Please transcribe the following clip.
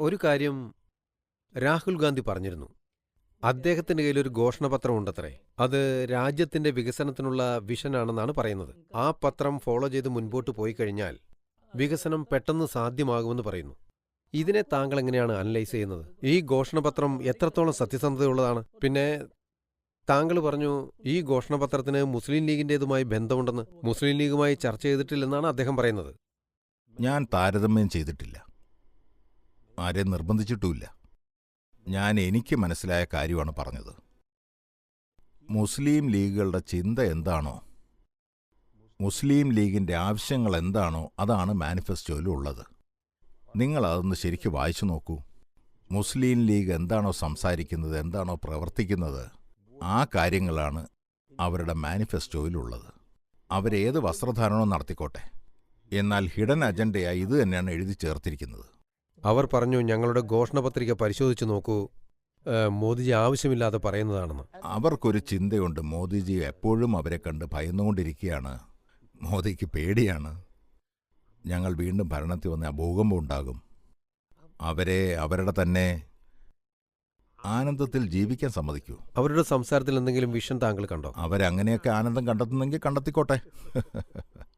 ഒരു കാര്യം രാഹുൽ ഗാന്ധി പറഞ്ഞിരുന്നു. അദ്ദേഹത്തിന്റെ കയ്യിൽ ഒരു ഘോഷണപത്രം ഉണ്ടത്രേ. അത് രാജ്യത്തിന്റെ വികസനത്തിനുള്ള വിഷനാണെന്നാണ് പറയുന്നത്. ആ പത്രം ഫോളോ ചെയ്ത് മുൻപോട്ട് പോയി കഴിഞ്ഞാൽ വികസനം പെട്ടെന്ന് സാധ്യമാകുമെന്ന് പറയുന്നു. ഇതിനെ താങ്കൾ എങ്ങനെയാണ് അനലൈസ് ചെയ്യുന്നത്? ഈ ഘോഷണപത്രം എത്രത്തോളം സത്യസന്ധതയുള്ളതാണ്? പിന്നെ താങ്കൾ പറഞ്ഞു ഈ ഘോഷണപത്രത്തിന് മുസ്ലിം ലീഗിന്റേതുമായി ബന്ധമുണ്ടെന്ന് മുസ്ലിം ലീഗുമായി ചർച്ച ചെയ്തിട്ടില്ലെന്നാണ് അദ്ദേഹം പറയുന്നത്. ഞാൻ താരതമ്യം ചെയ്തിട്ടില്ല. ആരെയും നിർബന്ധിച്ചിട്ടുമില്ല. ഞാൻ എനിക്ക് മനസ്സിലായ കാര്യമാണ് പറഞ്ഞത്. മുസ്ലിം ലീഗുകളുടെ ചിന്ത എന്താണോ മുസ്ലിം ലീഗിന്റെ ആവശ്യങ്ങൾ എന്താണോ അതാണ് മാനിഫെസ്റ്റോയിൽ ഉള്ളത്. നിങ്ങൾ അതൊന്ന് ശരിക്ക് വായിച്ചു നോക്കൂ. മുസ്ലിം ലീഗ് എന്താണോ സംസാരിക്കുന്നത് എന്താണോ പ്രവർത്തിക്കുന്നത് ആ കാര്യങ്ങളാണ് അവരുടെ മാനിഫെസ്റ്റോയിലുള്ളത് അവരേത് വസ്ത്രധാരണവും നടത്തിക്കോട്ടെ. എന്നാൽ ഹിഡൻ അജണ്ടയായി ഇത് തന്നെയാണ് എഴുതി ചേർത്തിരിക്കുന്നത്. അവർ പറഞ്ഞു ഞങ്ങളുടെ ഘോഷണപത്രിക പരിശോധിച്ചു നോക്കൂ. മോദിജി ആവശ്യമില്ലാതെ പറയുന്നതാണെന്ന്. അവർക്കൊരു ചിന്തയുണ്ട്. മോദിജി എപ്പോഴും അവരെ കണ്ട് ഭയന്നുകൊണ്ടിരിക്കുകയാണ്. മോദിക്ക് പേടിയാണ്. ഞങ്ങൾ വീണ്ടും ഭരണത്തിൽ വന്ന ഭൂകമ്പം ഉണ്ടാകും. അവരെ അവരുടെ തന്നെ ആനന്ദത്തിൽ ജീവിക്കാൻ സമ്മതിക്കൂ. അവരുടെ സംസാരത്തിൽ എന്തെങ്കിലും വിഷൻ താങ്കൾ കണ്ടോ? അവരങ്ങനെയൊക്കെ ആനന്ദം കണ്ടെത്തുന്നെങ്കിൽ കണ്ടെത്തിക്കോട്ടെ.